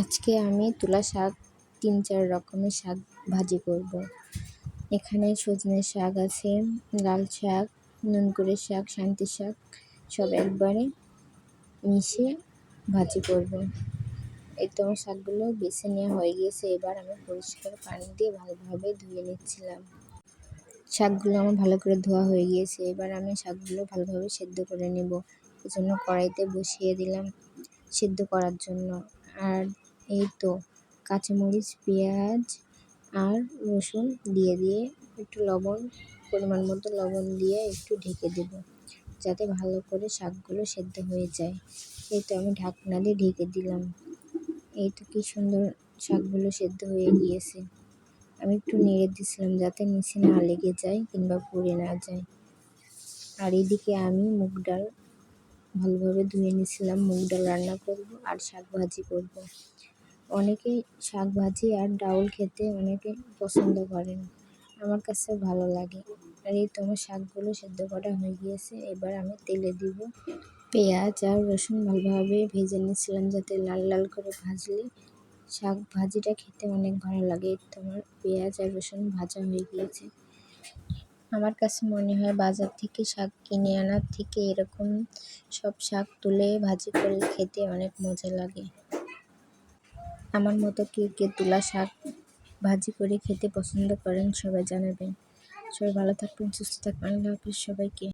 আজকে আমি তুলা শাক, তিন চার রকমের শাক ভাজি করব। এখানে সজনে শাক আছে, লাল শাক, নুনকুড়ের শাক শান্তি শাক, সব একবারে মিশিয়ে ভাজি করব। এই তো আমার শাকগুলো বেছে নেওয়া হয়ে গিয়েছে, এবার আমি পরিষ্কার পানি দিয়ে ভালোভাবে ধুয়ে নিচ্ছিলাম শাকগুলো আমার ভালো করে ধোয়া হয়ে গিয়েছে, এবার আমি শাকগুলো ভালোভাবে সেদ্ধ করে নেব এজন্য কড়াইতে বসিয়ে দিলাম সেদ্ধ করার জন্য আর এই তো, কাঁচামরিচ, পেঁয়াজ আর রসুন দিয়ে দিয়ে একটু লবণ, পরিমাণ মতো লবণ দিয়ে একটু ঢেকে দেব, যাতে ভালো করে শাকগুলো সেদ্ধ হয়ে যায়। এই তো আমি ঢাকনা দিয়ে ঢেকে দিলাম। এই তো কী সুন্দর শাকগুলো সেদ্ধ হয়ে গিয়েছে। আমি একটু নেড়ে দিছিলাম যাতে নিচে না লেগে যায় কিংবা পুড়ে না যায়। আর এদিকে আমি মুগ ডাল ভালোভাবে ধুয়ে নিয়েছিলাম, মুগ ডাল রান্না করব আর শাক ভাজি করব। অনেকেই শাক ভাজি আর ডাউল খেতে অনেকে পছন্দ করেন। আমার কাছে ভালো লাগে। আর এই তোমার শাকগুলো সেদ্ধ করা হয়ে গিয়েছে, এবার আমি তেলে দিব পেঁয়াজ আর রসুন ভালোভাবে ভেজে নিয়েছিলাম যাতে লাল লাল করে ভাজলে শাক ভাজিটা খেতে অনেক ভালো লাগে। তোমার পেঁয়াজ আর রসুন ভাজা হয়ে গিয়েছে। আমার কাছে মনে হয় বাজার থেকে শাক কিনে আনার থেকে এরকম সব শাক তুলে ভাজি করে খেতে অনেক মজা লাগে। আমার মতো কে কে তুলা শাক ভাজি করে খেতে পছন্দ করেন সবাই জানাবেন। সবাই ভালো থাকবেন, সুস্থ থাকবেন, আল্লাহ হাফিজ সবাইকে।